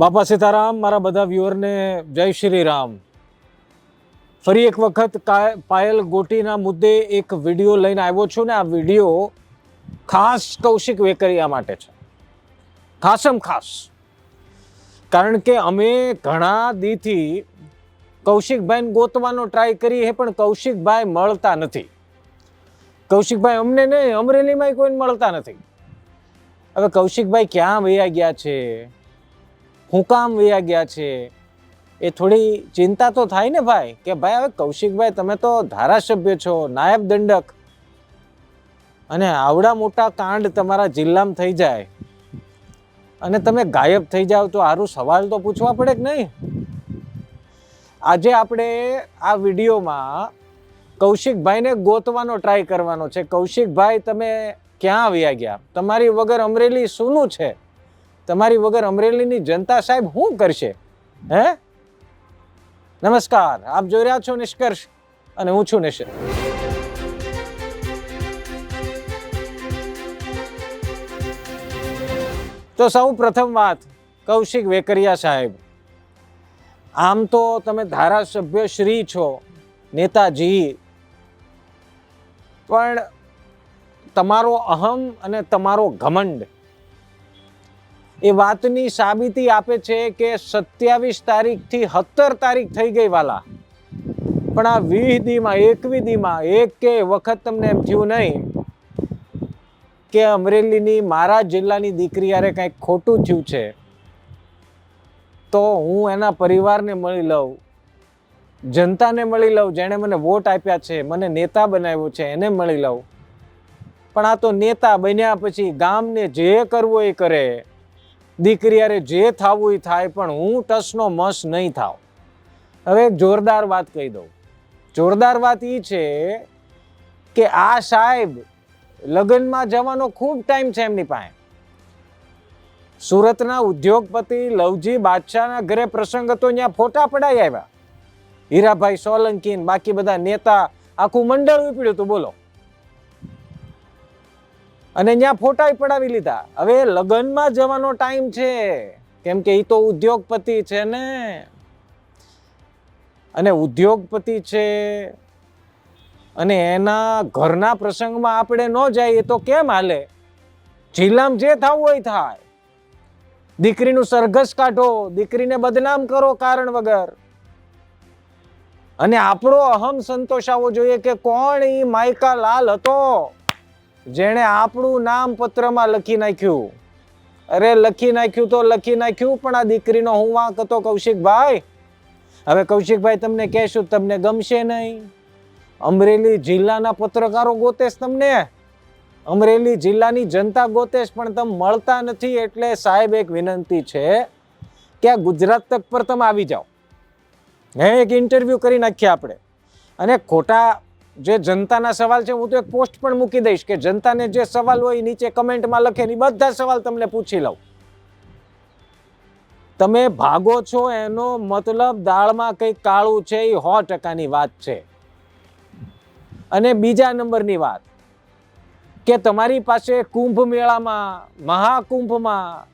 બાપા સીતારામ, મારા બધા વ્યુઅરને જય શ્રી રામ. ફરી એક વખત પાયલ ગોટીના મુદ્દે એક વીડિયો લઈને આવ્યો છું ને આ વીડિયો ખાસ કૌશિક વેકરિયા માટે છે. ખાસમ ખાસ. કારણ કે અમે ઘણા દીથી કૌશિકભાઈને ગોતવાનો ટ્રાય કરીએ પણ કૌશિકભાઈ મળતા નથી. કૌશિકભાઈ અમને નહીં અમરેલીમાં કોઈને મળતા નથી. હવે કૌશિકભાઈ ક્યાં વયા ગયા છે? હું કામ વયા ગયા છે. એ થોડી ચિંતા તો થાય ને ભાઈ કે ભાઈ હવે કૌશિકભાઈ તમે તો ધારાસભ્ય છો, નાયબ દંડક. અને આવડા મોટા કાંડ તમારા જિલ્લામાં થઈ જાય. અને તમે ગાયબ થઈ જાઓ તો સારું સવાલ તો પૂછવા પડે કે નહીં? આજે આપણે આ વિડીયોમાં કૌશિકભાઈને ગોતવાનો ટ્રાય કરવાનો છે. કૌશિકભાઈ, તમે ક્યાં વયા ગયા? તમારી વગર અમરેલી શું છે? તમારી વગર અમરેલીની જનતા સાહેબ શું કરશે? હે? નમસ્કાર, આપ જોઈ રહ્યા છો નિષ્કર્ષ અને હું છું નિશર તો સૌ પ્રથમ વાત, કૌશિક વેકરિયા સાહેબ. આમ તો તમે ધારાસભ્ય શ્રી છો, નેતાજી. પણ તમારો અહમ અને તમારો ઘમંડ એ વાતની સાબિતી આપે છે કે સત્યાવીસ તારીખથી સત્તર તારીખ થઈ ગઈ વાલા. પણ આ વીસ દીમાં એકવી દીમાં, એક કે વખત તમને એમ થયું નહીં કે અમરેલીની મારા જિલ્લાની દીકરી યારે કંઈક ખોટું થયું છે, તો હું એના પરિવારને મળી લઉં, જનતાને મળી લઉં, જેણે મને વોટ આપ્યા છે, મને નેતા બનાવ્યો છે, એને મળી લઉં. પણ આ તો નેતા બન્યા પછી ગામને જે કરવું એ કરે. દીકરી અરે જે થવું એ થાય, પણ હું ટસનો મસ નહીં થાવ હવે એક જોરદાર વાત કહી દઉં. જોરદાર વાત એ છે કે આ સાહેબ લગ્નમાં જવાનો ખૂબ ટાઈમ છે એમની પાસે. સુરતના ઉદ્યોગપતિ લવજી બાદશાહના ઘરે પ્રસંગ હતો, ત્યાં ફોટા પડાઈ આવ્યા. હીરાભાઈ સોલંકી બાકી બધા નેતા આખું મંડળ ઉપડ્યું હતું, બોલો. અને ત્યાં ફોટા પડાવી લીધા. હવે લગ્નમાં જવાનો ટાઈમ છે. કેમ કે એ તો ઉદ્યોગપતિ છે ને. અને ઉદ્યોગપતિ છે. અને એના ઘરના પ્રસંગમાં આપણે ન જઈએ તો કેમ હાલે? જિલ્લામાં જે થવું હોય થાય. દીકરીનું સરઘસ કાઢો, દીકરીને બદનામ કરો કારણ વગર. અને આપણો અહમ સંતોષાવો જોઈએ કે કોણ એ માયકા લાલ હતો? જેણે આપણું નામ પત્રમાં લખી નાખ્યું. અરે, લખી નાખ્યું તો લખી નાખ્યું, પણ આ દીકરીનો હું વાંક હતો કૌશિકભાઈ? હવે કૌશિકભાઈ તમને કહેશું, તમને ગમશે નહીં. અમરેલી જિલ્લાના પત્રકારો ગોતેશ તમને. અમરેલી જિલ્લાની જનતા ગોતેશ પણ તમે મળતા નથી એટલે સાહેબ એક વિનંતી છે કે આ ગુજરાત તક પર તમે આવી જાઓ. હે એક ઇન્ટરવ્યૂ કરી નાખીએ આપણે અને ખોટા જે જનતાના સવાલ છે, હું તો એક પોસ્ટ પણ મૂકી દઈશ કે જનતાને જે સવાલ હોય નીચે કમેન્ટમાં લખે ને બધા સવાલ તમને પૂછી લઉં. તમે ભાગો છો એનો મતલબ દાળમાં કંઈક કાળું છે એ સો ટકાની વાત છે. અને બીજા નંબરની વાત કે તમારી પાસે કુંભ મેળામાં, મહાકુંભમાં,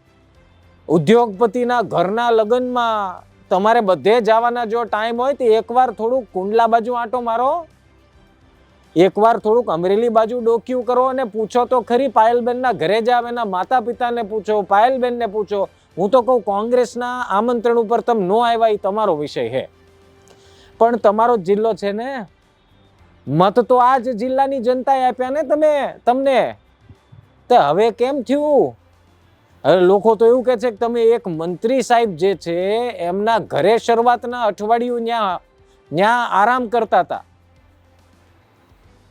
ઉદ્યોગપતિના ઘરના લગ્નમાં તમારે બધે જવાના જો ટાઈમ હોય તો એકવાર થોડુંક કુંડલા બાજુ આંટો મારો. એકવાર થોડુંક અમરેલી બાજુ ડોક્યું કરો અને પૂછો તો ખરી પાયલબેનના ઘરે જાવ એના માતા પિતાને પૂછો, પાયલબેનને પૂછો. હું તો કહું કોંગ્રેસના આમંત્રણ ઉપર તમે ન આવ્યા એ તમારો વિષય છે પણ તમારો જ જિલ્લો છે ને? મત તો આ જ જિલ્લાની જનતાએ આપ્યા ને તમે, તમને? તો હવે કેમ થયું? હવે લોકો તો એવું કહે છે કે તમે એક મંત્રી સાહેબ જે છે, એમના ઘરે શરૂઆતના અઠવાડિયું ત્યાં ત્યાં આરામ કરતા હતા.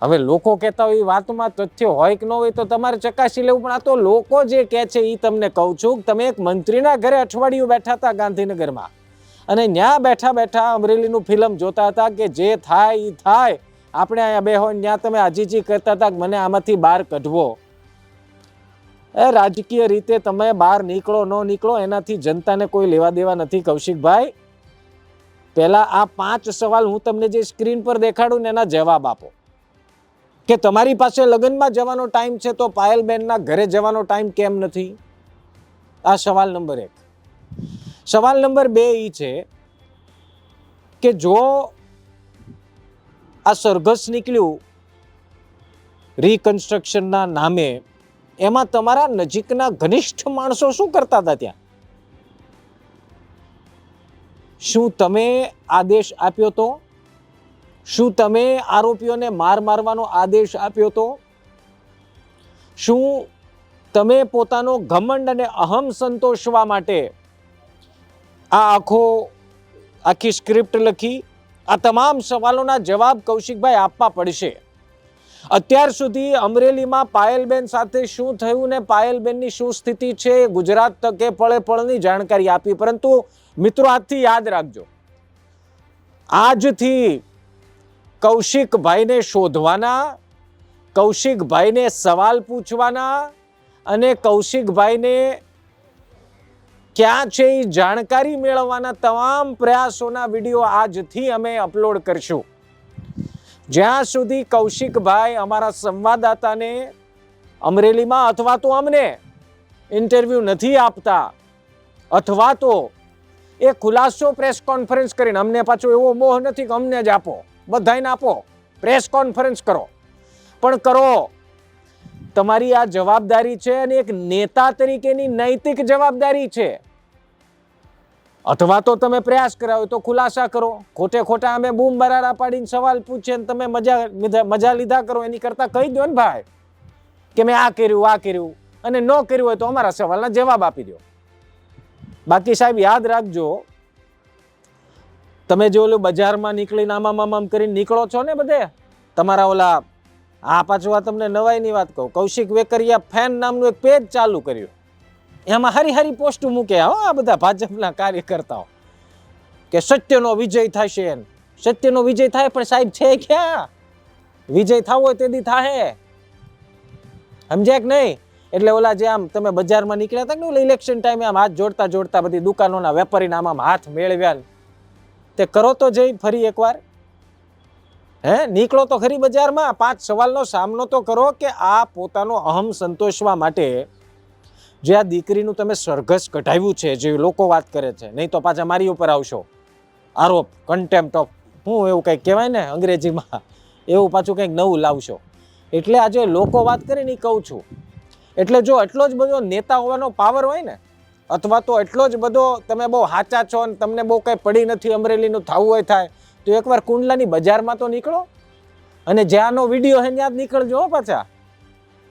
હવે લોકો કહેતા હોય એ વાતમાં તથ્ય હોય કે ન હોય તો તમારે ચકાસી લેવું, પણ આ તો લોકો જે કહે છે એ તમને કહું છું તમે એક મંત્રીના ઘરે અઠવાડિયું બેઠા હતા ગાંધીનગરમાં. અને ત્યાં બેઠા બેઠા અમરેલીનું ફિલ્મ જોતા હતા કે જે થાય એ થાય. આપણે અહીંયા બે હોય ત્યાં તમે આજીજી કરતા હતા કે મને આમાંથી બહાર કઢવો. એ રાજકીય રીતે તમે બહાર નીકળો, ન નીકળો, એનાથી જનતાને કોઈ લેવા દેવા નથી કૌશિકભાઈ. પહેલાં આ પાંચ સવાલ હું તમને જે સ્ક્રીન પર દેખાડું ને એના જવાબ આપો. કે તમારી પાસે લગ્નમાં જવાનો ટાઈમ છે તો પાયલબેનના ઘરે જવાનો ટાઈમ કેમ નથી? આ સવાલ નંબર એક. સવાલ નંબર બે એ છે કે જો આ સરઘસ નીકળ્યું રિકન્સ્ટ્રક્શનના નામે, એમાં તમારા નજીકના ઘનિષ્ઠ માણસો શું કરતા હતા ત્યાં? શું તમે આદેશ આપ્યો તો? શું તમે આરોપીઓને માર મારવાનો આદેશ આપ્યો તો? શું તમે પોતાનો ઘમંડ અને અહમ સંતોષવા માટે આ આખો, આખી સ્ક્રિપ્ટ લખી, આ તમામ સવાલોના જવાબ કૌશિકભાઈ આપવા પડશે? અત્યાર સુધી અમરેલીમાં પાયલબેન સાથે શું થયું ને પાયલબેનની શું સ્થિતિ છે? ગુજરાત તકે પળે પળની જાણકારી આપી, પરંતુ મિત્રો, આજથી યાદ રાખજો. આજથી કૌશિકભાઈને શોધવાના, કૌશિકભાઈને સવાલ પૂછવાના અને કૌશિકભાઈને ક્યાં છે એ જાણકારી મેળવવાના તમામ પ્રયાસોના વીડિયો આજથી અમે અપલોડ કરશું. જ્યાં સુધી કૌશિકભાઈ અમારા સંવાદદાતાને અમરેલીમાં અથવા તો અમને ઇન્ટરવ્યૂ નથી આપતા અથવા તો એ ખુલાસો પ્રેસ કોન્ફરન્સ કરીને અમને પાછો એવો મોહ નથી કે અમને જ આપો. બધાને આપો. પ્રેસ કોન્ફરન્સ કરો. પણ કરો. તમારી આ જવાબદારી છે અને એક નેતા તરીકેની નૈતિક જવાબદારી છે. અથવા તો તમે પ્રયાસ કરાવો તો ખુલાસા કરો. ખોટે ખોટા અમે બૂમ બરાડા પાડીને સવાલ પૂછીએ ને તમે મજા મજા લીધા કરો. એની કરતાં કહી દો ને ભાઈ કે મેં આ કર્યું આ કર્યું અને ન કર્યું હોય તો અમારા સવાલના જવાબ આપી દો બાકી સાહેબ યાદ રાખજો તમે જે ઓલું બજારમાં નીકળીને આમામ આમામ કરીને નીકળો છો ને બધે? તમારા ઓલા, આ પાછું આ તમને નવાઈની વાત કહું. કૌશિક વેકરિયા ફેન નામનું એક પેજ ચાલુ કર્યું. એમાં હારી હારી પોસ્ટ મૂક્યા હો, આ બધા ભાજપના કાર્યકર્તાઓ. કે સત્યનો વિજય થશે. સત્યનો વિજય થાય પણ સાહેબ છે ક્યાં? વિજય થવો હોય તેથી થાય સમજ્યા કે નહીં? એટલે ઓલા જે આમ તમે બજારમાં નીકળ્યા હતા ને ઇલેક્શન ટાઈમે આમ હાથ જોડતા જોડતા બધી દુકાનોના વેપારીના આમ હાથ મેળવ્યા. તે કરો તો જઈ ફરી એકવાર. હે, નીકળો તો ખરી બજારમાં. પાંચ સવાલનો સામનો તો કરો કે આ પોતાનો અહમ સંતોષવા માટે જે આ દીકરીનું તમે સરઘસ કઢાવ્યું છે, જે લોકો વાત કરે છે, નહીં તો પાછા મારી ઉપર આવશો. આરોપ કન્ટેમ્પ્ટ ઓફ હું એવું કંઈક કહેવાય ને અંગ્રેજીમાં, એવું પાછું કંઈક નવું લાવશો. એટલે આજે લોકો વાત કરીને કહું છું. એટલે જો એટલો જ બધો નેતા હોવાનો પાવર હોય ને અથવા તો એટલો જ બધો તમે બહુ સાચા છો અને તમને બહુ કંઈ પડી નથી, અમરેલીનું થવું હોય થાય, તો એકવાર કુંડલાની બજારમાં તો નીકળો. અને જ્યાંનો વીડિયો છે ત્યાં જ નીકળજો પાછા.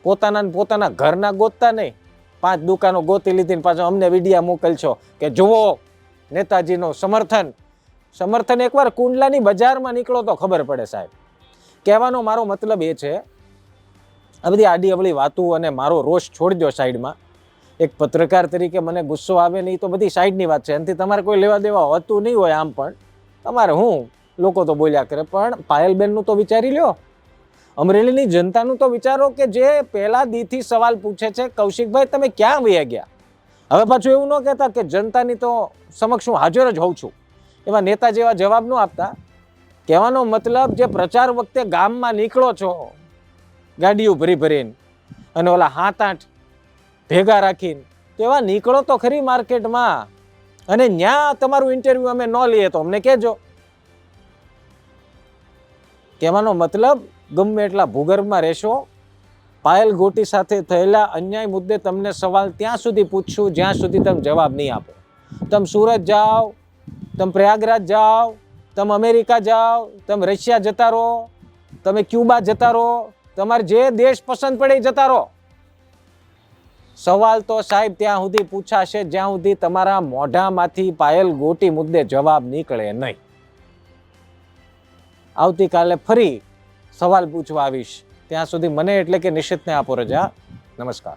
પોતાના ને પોતાના ઘરના ગોતતા નહીં. પાંચ દુકાનો ગોતી લીધી ને પાછો અમને વિડીયા મોકલશો કે જુઓ નેતાજીનો સમર્થન. સમર્થન એકવાર કુંડલાની બજારમાં નીકળો તો ખબર પડે સાહેબ. કહેવાનો મારો મતલબ એ છે, આ બધી આડી અવળી વાતો અને મારો રોષ છોડજો સાઈડમાં. એક પત્રકાર તરીકે મને ગુસ્સો આવે નહીં તો બધી સાઈડની વાત છે. એનાથી તમારે કોઈ લેવા દેવા હોતું નહીં હોય આમ પણ. તમારે હું લોકો તો બોલ્યા કરે, પણ પાયલબેનનું તો વિચારી લ્યો. અમરેલીની જનતાનું તો વિચારો કે જે પહેલા દીથી સવાલ પૂછે છે, કૌશિકભાઈ, તમે ક્યાં વયા ગયા? હવે પાછું એવું ન કહેતા કે જનતાની તો સમક્ષ હું હાજર જ હોઉં છું. એવા નેતા જેવા જવાબ ન આપતા. કહેવાનો મતલબ જે પ્રચાર વખતે ગામમાં નીકળો છો, ગાડીઓ ભરી ભરીને અને ઓલા હાથ આઠ ભેગા રાખીને. તો નીકળો તો ખરી માર્કેટમાં. અને ન્યા તમારું ઇન્ટરવ્યૂ અમે ન લઈએ તો અમને કહેજો. કહેવાનો મતલબ ગમે એટલા ભૂગર્ભમાં રહેશો, પાયલ ગોટી સાથે થયેલા અન્યાય મુદ્દે તમને સવાલ ત્યાં સુધી પૂછશું, જ્યાં સુધી તમે જવાબ નહીં આપો. તમે સુરત જાઓ, તમે પ્રયાગરાજ જાઓ, તમે અમેરિકા જાઓ, તમે રશિયા જતા રહો, તમે ક્યુબા જતા રહો, તમારે જે દેશ પસંદ પડે એ જતા રહો. સવાલ તો સાહેબ ત્યાં સુધી પૂછાશે, જ્યાં સુધી તમારા મોઢામાંથી પાયલ ગોટી મુદ્દે જવાબ નીકળે નહીં. આવતીકાલે ફરી સવાલ પૂછવા આવીશ. ત્યાં સુધી મને એટલે કે નિશ્ચિતને આપો રજા. નમસ્કાર.